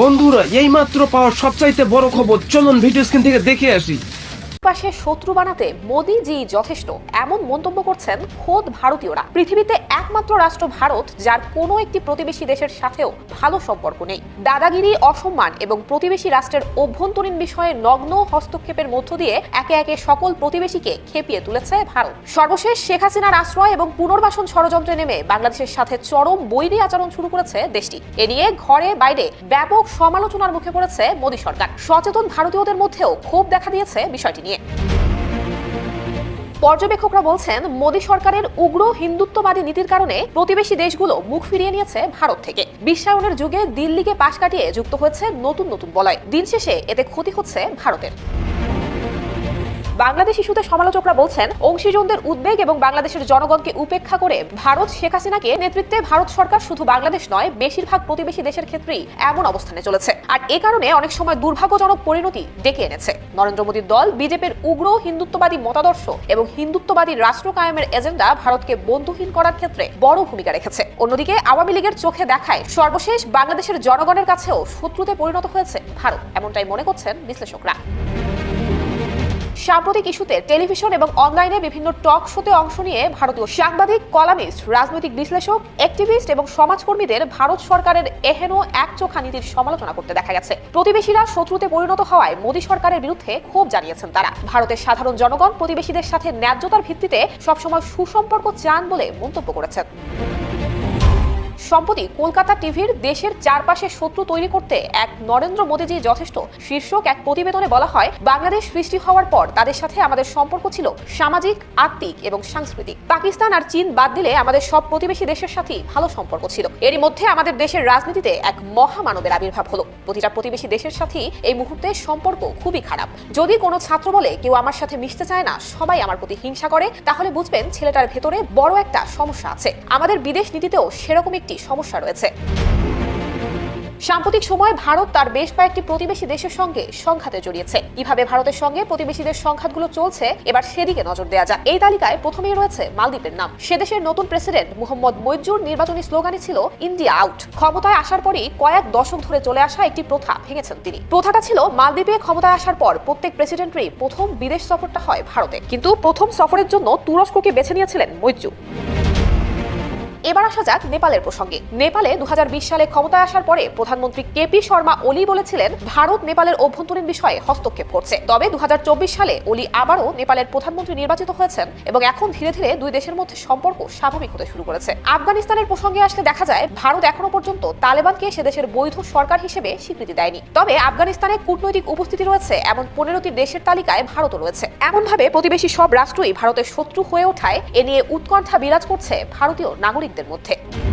বন্ধুরা এইমাত্র পাওয়া সবচাইতে বড় খবর। চলুন ভিডিও স্ক্রিন থেকে দেখে আসি। পাশে শত্রু বানাতে মোদি জি যথেষ্ট, এমন মন্তব্য করছেন খোদ ভারতীয়রা। পৃথিবীতে একমাত্র রাষ্ট্র ভারত, যার কোনো একটি প্রতিবেশী দেশের সাথেও ভালো সম্পর্ক নেই। দাদাগিরি, অসম্মান এবং প্রতিবেশী রাষ্ট্রের অভ্যন্তরীণ বিষয়ে নগ্ন হস্তক্ষেপের মধ্য দিয়ে একে একে সকল প্রতিবেশীকে খেপিয়ে তুলেছে ভারত। সর্বশেষ শেখ হাসিনার আশ্রয় এবং পুনর্বাসন ষড়যন্ত্রে নেমে বাংলাদেশের সাথে চরম বৈরী আচরণ শুরু করেছে দেশটি। এ নিয়ে ঘরে বাইরে ব্যাপক সমালোচনার মুখে পড়েছে মোদী সরকার। সচেতন ভারতীয়দের মধ্যেও ক্ষোভ দেখা দিয়েছে বিষয়টি নিয়ে। পর্যবেক্ষকরা বলছেন, মোদী সরকারের উগ্র হিন্দুত্ববাদী নীতির কারণে প্রতিবেশী দেশগুলো মুখ ফিরিয়ে নিয়েছে ভারত থেকে। বিশ্বায়নের যুগে দিল্লিকে পাশ কাটিয়ে যুক্ত হয়েছে নতুন নতুন বলয়। দিন শেষে এতে ক্ষতি হচ্ছে ভারতের। বাংলাদেশ ইস্যুতে সমালোচকরা বলছেন, অংশীজনদের উদ্বেগ এবং বাংলাদেশের জনগণকে উপেক্ষা করে ভারত শেখ হাসিনাকে নেতৃত্বে ভারত সরকার শুধু বাংলাদেশ নয়, বেশিরভাগ প্রতিবেশী দেশের ক্ষেত্রেই এমন অবস্থানে চলেছে। আর এ কারণে অনেক সময় দুর্ভাগ্যজনক পরিণতি ডেকে এনেছে। নরেন্দ্র মোদীর দল, বিজেপির উগ্র হিন্দুত্ববাদী মতাদর্শ এবং হিন্দুত্ববাদী রাষ্ট্র কায়েমের এজেন্ডা ভারতকে বন্ধুহীন করার ক্ষেত্রে বড় ভূমিকা রেখেছে। অন্যদিকে আওয়ামী লীগের চোখে দেখায়, সর্বশেষ বাংলাদেশের জনগণের কাছেও শত্রুতে পরিণত হয়েছে ভারত, এমনটাই মনে করছেন বিশ্লেষকরা। সাম্প্রতিক ইস্যুতে টেলিভিশন এবং অনলাইনে বিভিন্ন টক শোতে অংশ নিয়ে ভারতীয় সাংবাদিক, কলামিস্ট, রাজনৈতিক বিশ্লেষক অ্যাক্টিভিস্ট এবং সমাজকর্মীদের ভারত সরকারের এহেন এক চোখা নীতির সমালোচনা করতে দেখা গেছে। প্রতিবেশীরা শত্রুতে পরিণত হওয়ায় মোদী সরকারের বিরুদ্ধে ক্ষোভ জানিয়েছেন তারা। ভারতের সাধারণ জনগণ প্রতিবেশীদের সাথে ন্যায্যতার ভিত্তিতে সবসময় সুসম্পর্ক চান বলে মন্তব্য করেছেন। সম্প্রতি কলকাতা টিভির দেশের চারপাশে শত্রু তৈরি করতে এক নরেন্দ্র মোদীজি যথেষ্ট শীর্ষক এক প্রতিবেদনে বলা হয়, বাংলাদেশ সৃষ্টি হওয়ার পর তাদের সাথে আমাদের সম্পর্ক ছিল সামাজিক, আত্মিক এবং সাংস্কৃতিক। পাকিস্তান আর চীন বাদ দিলে আমাদের সব প্রতিবেশী দেশের সাথেই ভালো সম্পর্ক ছিল। এরই মধ্যে আমাদের দেশের রাজনীতিতে এক মহামানবের আবির্ভাব হলো। প্রতিটা প্রতিবেশী দেশের সাথেই এই মুহূর্তে সম্পর্ক খুবই খারাপ। যদি কোনো ছাত্র বলে, কেউ আমার সাথে মিশতে চায় না, সবাই আমার প্রতি হিংসা করে, তাহলে বুঝবেন ছেলেটার ভেতরে বড় একটা সমস্যা আছে। আমাদের বিদেশ নীতিতেও সেরকম একটি সমস্যা রয়েছে। সাম্প্রতিক সময়ে ভারত তার বেশ কয়েকটি প্রতিবেশী দেশের সঙ্গে সংঘাতে জড়িয়েছে। কীভাবে ভারতের সঙ্গে প্রতিবেশীদের সংঘাতগুলো চলছে, এবার সেদিকে নজর দেওয়া যাক। এই তালিকায় প্রথমেই রয়েছে মালদ্বীপের নাম। সে দেশের নতুন প্রেসিডেন্ট মোহাম্মদ মৈজুর নির্বাচনী স্লোগানই ছিল, ইন্ডিয়া আউট। ক্ষমতায় আসার পরই কয়েক দশক ধরে চলে আসা একটি প্রথা ভেঙেছেন তিনি। প্রথাটা ছিল, মালদ্বীপে ক্ষমতায় আসার পর প্রত্যেক প্রেসিডেন্টরই প্রথম বিদেশ সফরটা হয় ভারতে। কিন্তু প্রথম সফরের জন্য তুরস্ককে বেছে নিয়েছিলেন মৈজু এবার আসা যাক নেপালের প্রসঙ্গে। নেপালে দু হাজার বিশ সালে ক্ষমতায় আসার পরে প্রধানমন্ত্রী কেপি শর্মা ওলি বলেছিলেন, ভারত নেপালের অভ্যন্তরীণ বিষয়ে হস্তক্ষেপ করছে। তবে দুহাজার চব্বিশ সালে ওলি আবারও নেপালের প্রধানমন্ত্রী নির্বাচিত হয়েছেন এবং এখন ধীরে ধীরে দুই দেশের মধ্যে সম্পর্ক স্বাভাবিক হতে শুরু করেছে। আফগানিস্তানের প্রসঙ্গে আসলে দেখা যায়, ভারত এখনও পর্যন্ত তালেবানকে সে দেশের বৈধ সরকার হিসেবে স্বীকৃতি দেয়নি। তবে আফগানিস্তানে কূটনৈতিক উপস্থিতি রয়েছে, এমন পনেরোটি দেশের তালিকায় ভারতও রয়েছে। এমনভাবে প্রতিবেশী সব রাষ্ট্রই ভারতের শত্রু হয়ে ওঠায়, এ নিয়ে উৎকণ্ঠা বিরাজ করছে ভারতীয় নাগরিকদের মধ্যে